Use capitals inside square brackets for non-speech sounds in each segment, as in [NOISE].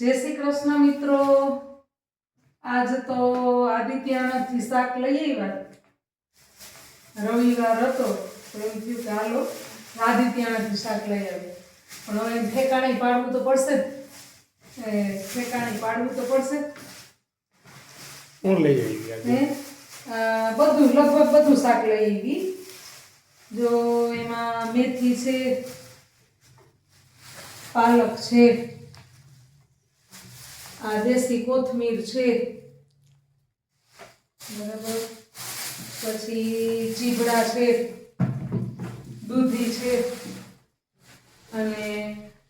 જય શ્રી કૃષ્ણ મિત્રો. આજ તો આદિત્યનાથથી શાક લઈ આવ્યા. રવિવાર હતો તો એમ થયું કે હાલો આદિત્યનાથથી શાક લઈ આવે પણ હવે ઠેકાણી પાડવું તો પડશે જ. એ ઠેકાણે પાડવું તો પડશે. હું લઈ આવી બધું લગભગ બધું શાક લઈ આવી જો એમાં મેથી છે પાલક છે આ દેશી કોથમીર છે. બરાબર. પછી ચીબડા છે. દૂધી છે. અને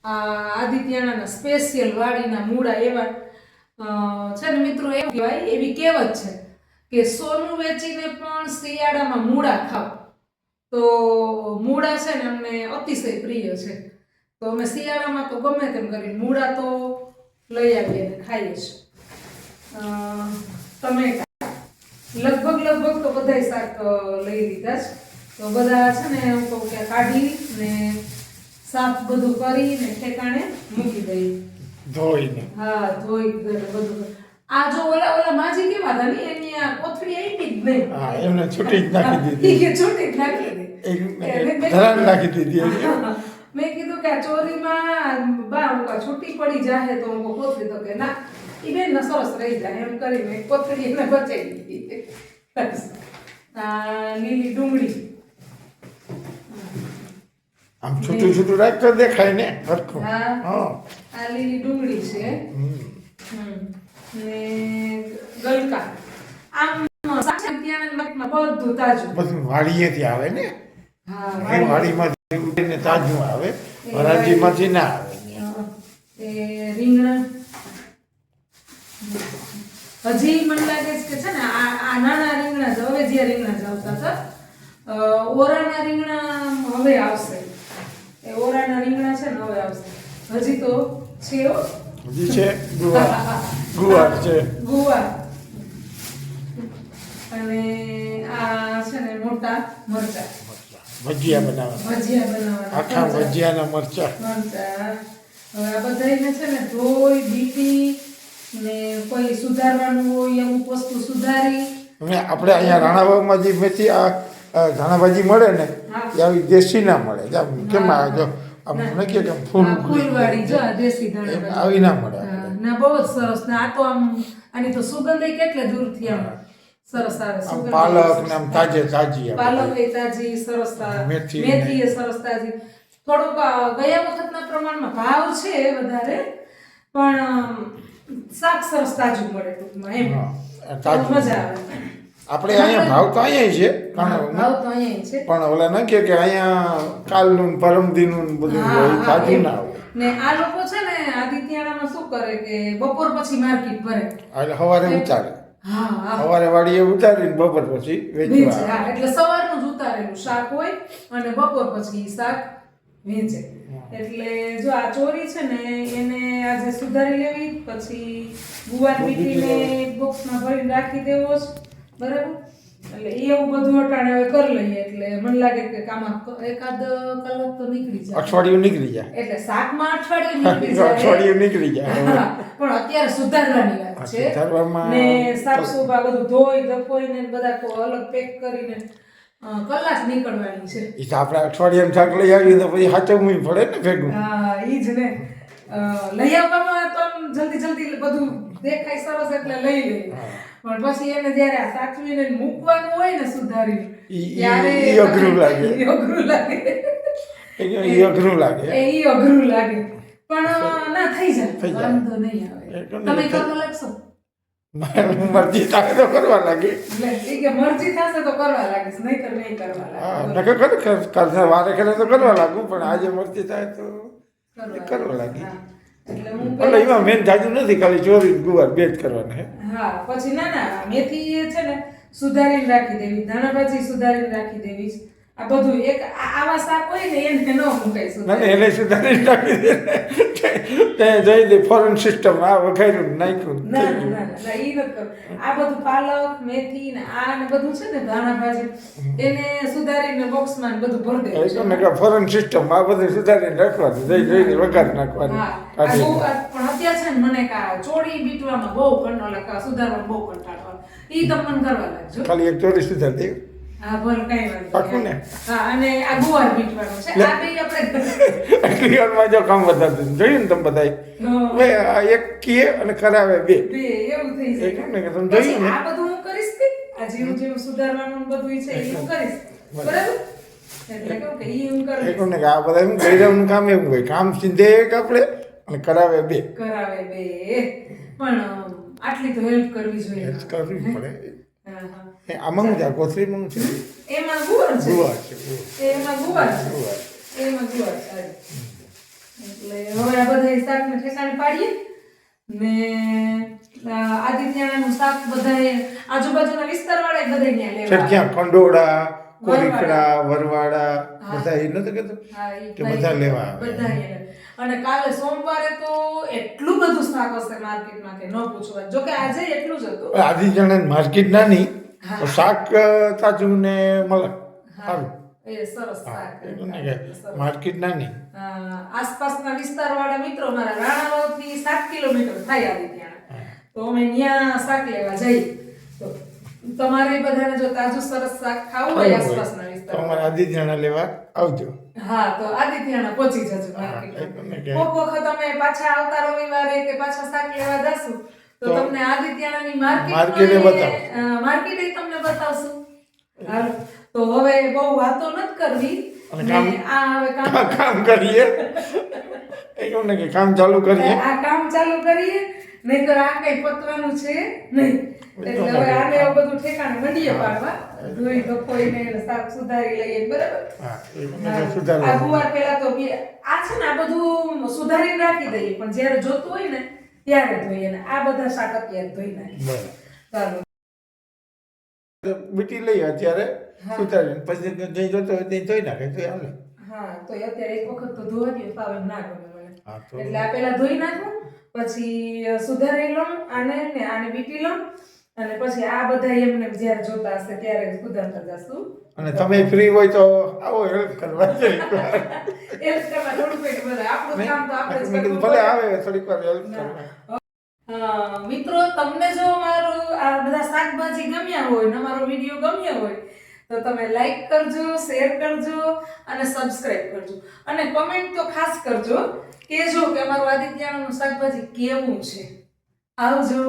આ આદિત્યના સ્પેશિયલ વાડીના મૂળા એવા છે ને મિત્રો, એમ કહેવાય, એવી કહેવત છે કે સોનું વેચીને પણ શિયાળામાં મૂળા ખાવ તો મૂળા છે ને અમને અતિશય પ્રિય છે. તો અમે શિયાળામાં તો ગમે તેમ કરીને મૂળા તો લઈ આવીએ અને ખાઈએ છીએ. ટમેટા લગભગ લગભગ તો બધાય શાક લઈ લીધા છે. તો બધા છે ને હું કહું કે કાઢી ને સાફ બધું કરી ને ઠેકાણે મૂકી દઈએ. ધોઈને. હા ધોઈ બધું. આ જો ઓલા ઓલા માજી કેવા હતા ને એની આ કોથળી આપી જ નહીં હા એમને છૂટી જ નાખી દીધી. કે છૂટી જ નાખી દીધી. ધરાણ નાખી દીધી. મેં કીધું કે આ ચોરીમાં બા હું છૂટી પડી જાહે તો હું કહું તો કે ના. એ બેન ને સરસ રહી જાય એમ કરી મેં કોથળી એને બચાવી દીધી. લીલી ડુંગળી. આમ છૂટું છૂટું રાખ તો દેખાય ને સરખું હા. આ લીલી ડુંગળી છે. ને ગલકા. આમ સાચા ત્યાં બધું તાજું. બધું વાડીએથી આવે ને? હા એ ઉડીને તાજું આવે હરાજીમાંથી ના આવે. રીંગણા. હજી મને લાગે છે કે છે ને આ નાના રીંગણા જ હવે જે રીંગણા જ આવતા હતા ઓરાના રીંગણા હવે આવશે. એ ઓરાના રીંગણા છે ને હવે આવશે. હજી તો છે. હજી છે ગુવાર. ગુવાર છે. ગુવાર. અને આ છે ને મોટા મરચા. ભજીયા બનાવવાના. ભજીયા બનાવવાના. આખા ભજીયાના મરચા. મરચાં. હવે આ બધાયને છે ને ધોઈ બીટી ને કોઈ સુધારવાનું હોય અમુક વસ્તુ સુધારી. અને આપણે અહીંયા રાણાબાગમાં જે મેથી આ આ ધાણાભાજી મળે ને એ આવી દેશી ના મળે. કેમ આ જો મને કે કેમ ફૂલ ફૂલવાળી જો દેશી ધાણા આવી ના મળે ના બહુ જ સરસ ને આ તો આમ આની તો સુગંધ કેટલે દૂરથી આમ સરસ આવે પાલક ને આમ તાજે તાજી પાલક એ તાજી સરસ મેથી મેથી એ સરસ તાજી. થોડુંક ગયા વખતના પ્રમાણમાં ભાવ છે વધારે પણ શાક સરસ તાજું મળે ટૂંકમાં એમ. મજા આવે. આપણે અહીંયા ભાવ તો અહીંયા છે હા, ભાવ તો અહીંયા છે. પણ ઓલા ન કે કે અહીંયા કાલનું ને પરમદીનું બધું હોય તાજું ના હોય. ને આ લોકો છે ને આદિત્યાણામાં શું કરે કે બપોર પછી માર્કેટ ભરે. એટલે સવારે ઉતારે. સવારે વાડીએ ઉતારીને બપોર પછી વેચે વેચવા હા એટલે સવારનું જ ઉતારેલું શાક હોય અને બપોર પછી શાક વેચે. એટલે જો આ ચોરી છે ને એને આજે સુધારી લેવી પછી ગુવાર મીઠીને એક બોક્સમાં ભરીને રાખી દેવો બરાબર? એટલે એ એવું બધું અટાણે હવે કરી લઈએ એટલે મને લાગે કે કામ એકાદ કલાક તો નીકળી જાય. અઠવાડિયું નીકળી જાય. એટલે શાકમાં અઠવાડિયું નીકળી [LAUGHS] જાય. અઠવાડિયું નીકળી જાય પણ અત્યારે સુધારવાની વાત છે. ને સુફા બધું ધોઈ ધપોઈને બધા અલગ પેક કરીને કલાક નીકળવાની છે. એ તો આપણે અઠવાડિયાનું શાક લઈ આવીએ તો પછી સાચવવું પડે ને ભેગું. હા જ ને. લઈ આવવામાં તો જલ્દી જલ્દી બધું દેખાય સરસ એટલે લઈ લઈએ. પણ પછી એને જ્યારે સાચવીને મૂકવાનું હોય ને સુધાર્યું ત્યારે અઘરું લાગે. અઘરું લાગે. એ અઘરું લાગે. એ અઘરું લાગે. પણ ના થઈ જાય. વાંધો નહીં આવે. એ તો નહીં તમે કરવા લાગશો મરજી થાય તો કરવા લાગે. મરજી થશે તો કરવા લાગીશ નહીં કરવા હા લાગે નકર કરે કર- કરતા વારે કરે તો કરવા લાગુ પણ આજે મરજી થાય તો કરવા લાગી. એટલે એમાં મેન જાજુ નથી ખાલી ચોરી ગુવાર બે જ કરવાના હે. હા પછી ના ના મેથી એ છે ને સુધારીને રાખી દેવી ધાણા ભાજી સુધારીને રાખી દેવી. આ બધું એક આવા સાપ હોય ને એને ન એને સુધારી નાખી તે જઈ દે ફોરેન સિસ્ટમ આ વખાર્યું નાખ્યું ના ના ના ના, ના નથી આ બધું પાલક મેથી ને આ ને બધું છે ને ધાણા ભાજી એને સુધારીને બોક્સમાં બધું ભરી દેવું છે તમને કે ફોરેન સિસ્ટમ આ બધું સુધારીને રાખવાનું જઈ વઘાર નાખવાનું. પણ અત્યારે છે ને મને કા ચોળી બીટવામાં બહુ કંટાળો સુધારવામાં બહુ કંટાળો એ તમને કરવા લાગજો. ખાલી એક ચોરી સુધારી દે. [LAUGHS] જો કામ વધારતું જોયું ને તમે બધા એક કીએ અને કરાવે બે. એવું થઈ એ કેમ ને જાય તમે જોયું ને? આ બધું હું કરીશ આ જેવું જેવું સુધારવાનું બધું છે એ હું કરીશ. બરાબર. એટલે કહું કે ઈ હું એ કરીશ કોને કે આ બધા એમ ગૈરાવનું કામ એવું હોય કામ સીધે એક આપણે અને કરાવે બે. કરાવે બે. પણ આટલી તો હેલ્પ કરવી જોઈએ. કરવી પડે. આમાં હું આ કોથળીમાં છે એમાં ગુવાર છે. ગુવાર છે. એમાં ગુવાર છે. એમાં ગુવાર છે એટલે હવે આ બધા શાકને ઠેકાણે પાડીએ. ને શાક બધાએ આજુબાજુના વિસ્તારવાળાએ બધાએ ત્યાં લેવા ક્યાં? કંડોળા કોરીખડા વરવાડા. બધા એ નતો કહેતો? કે બધા લેવા બધા અને કાલે સોમવારે તો એટલું બધું શાક હશે માર્કેટમાં કે ન પૂછવા જો કે આજે એટલું જ હતું. આધી જણે માર્કેટ નાની. શાક તાજું ને મળે સારું. માર્કેટ નાની. અ, આસપાસના વિસ્તારવાળા મિત્રો મારા રાણાવાવથી સાત કિલોમીટર થાય આવી ત્યાં. તો અમે ત્યાં શાક લેવા જઈએ. તો તમારે બધાને જો તાજું સરસ શાક ખાવું હોય આસપાસના વિસ્તાર અમારે જણા લેવા આવજો. હા તો આદિત્યના પહોંચી જજો હા, માર્કેટમાં. કોક વખત અમે પાછા આવતા રવિવારે કે પાછા શાક લેવા જશું. તો તમને આદિત્યનાની માર્કેટ માર્કેટ. તમને બતાવશું. તો હવે બહુ વાતો નથી કરવી. આ હવે કામ કામ કામ કરીએ. એ કે કામ ચાલુ કરીએ. આ કામ ચાલુ કરીએ નહીંતર આ કઈ પતવાનું છે નહીં. એટલે હવે આને એવું બધું ઠેકાણે મંડીએ પાડવા. ધોઈ ધોઈને શાક સુધારી લઈએ બરાબર? આ ગુવાર પેલા તો આ છે ને આ બધું સુધારી રાખી દઈએ. પણ જ્યારે જોતું હોય ને ત્યારે ધોઈએ ને આ બધા શાક અત્યારે ધોઈ નાખીએ તો બીટી લઈએ અત્યારે હા. પછી જઈ જોતો હોય ત્યાં ધોઈ નાખે તો હાલે. હા તો અત્યારે એક વખત તો ધોવા દો ફાવે ના ગમે મને. એટલે આ પેલા ધોઈ નાખું પછી અ, સુધારી લઉં આને ને આને બીટી લઉં અને પછી આ બધા એમને જ્યારે જોતા હશે ત્યારે સુધારતા જશું. અને તમે ફ્રી હોય તો આવો હેલ્પ કરવા એ કરવા થોડું કંઈક બધું આપણું કામ તો આપણે જ કરવું ભલે આવે થોડીક વાર હેલ્પ કરવા. મિત્રો તમને જો મારું આ બધા શાકભાજી ગમ્યા હોય ને મારો વીડિયો ગમ્યો હોય તો તમે લાઈક કરજો શેર કરજો અને સબસ્ક્રાઇબ કરજો. અને કમેન્ટ તો ખાસ કરજો. કહેજો કે અમારું આદિત્યાનું શાકભાજી કેવું છે. આવજો.